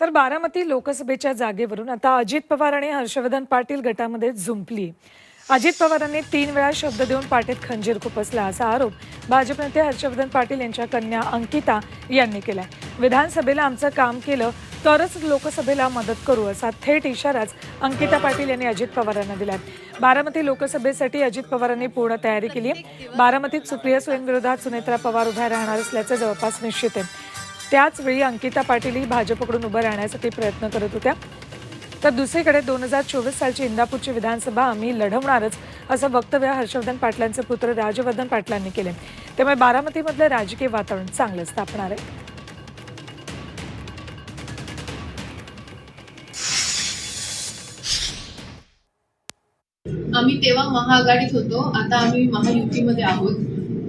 तर बारामती लोकसभेच्या जागेवरून आता अजित पवार आणि हर्षवर्धन पाटील गटामध्ये झुंपली. अजित पवारांनी तीन वेळा शब्द देऊन पाठीत खंजीर खुपसला असा आरोप भाजप नेते हर्षवर्धन पाटील यांच्या कन्या अंकिता यांनी केलाय. विधानसभेला आमचं काम केलं तरच लोकसभेला मदत करू असा थेट इशाराच अंकिता पाटील यांनी अजित पवारांना दिलाय. बारामती लोकसभेसाठी अजित पवारांनी पूर्ण तयारी केली बारामतीत सुप्रिया सुळेंविरोधात सुनेत्रा पवार उभ्या राहणार असल्याचं जवळपास निश्चित आहे. त्याच वेळी अंकिता पाटीलही भाजपकडून उभं राहण्यासाठी प्रयत्न करत होत्या. तर दुसरीकडे दोन हजार चोवीस सालची इंदापूरची विधानसभा आम्ही लढवणारच असं वक्तव्य हर्षवर्धन पाटलांचे पुत्र राजवर्धन पाटलांनी केले. त्यामुळे बारामतीमधलं राजकीय वातावरण चांगलंच तापणार आहे. आम्ही तेव्हा महाआघाडीत होतो आता आम्ही महायुतीमध्ये आहोत.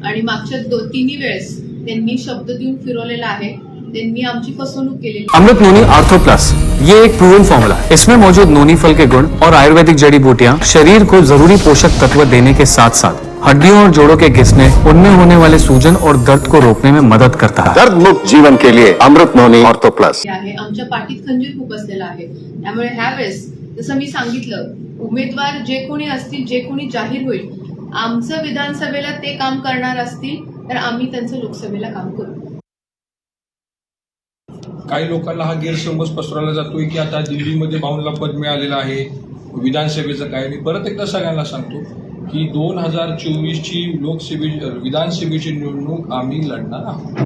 आणि मागच्या दोन तिन्ही वेळेस त्यांनी शब्द देऊन फिरवलेला आहे. त्यांनी आमची फसवणूक केलेली अमृत नोनी आर्थो प्लस ये एक प्रूवन फॉर्मूला है इसमें मौजूद नोनी फल के गुण और आयुर्वेदिक जड़ी बूटियाँ शरीर को जरूरी पोषक तत्व देने के साथ साथ हड्डियों और जोड़ों के घिसने उनमें होने वाले सूजन और दर्द को रोकने में मदद करता है। दर्द मुक्त जीवन के लिए अमृत नोनी ऑर्थो प्लस आहे. आमच्या पाठीत खंजीर खूप असलेला आहे. त्यामुळे ह्या वेळेस जसं मी सांगितलं उमेदवार जे कोणी असतील जे कोणी जाहीर होईल आमचं विधानसभेला ते काम करणार असतील तर आम्ही त्यांचं लोकसभेला काम करू. काही लोकांना हा गैरसमज पसरवला जातोय की आता दिल्लीमध्ये भाऊनला पद मिळालेलं आहे विधानसभेचं काय मी परत एकदा सगळ्यांना सांगतो की दोन हजार चोवीसची लोकसभे विधानसभेची निवडणूक आम्ही लढणार आहोत.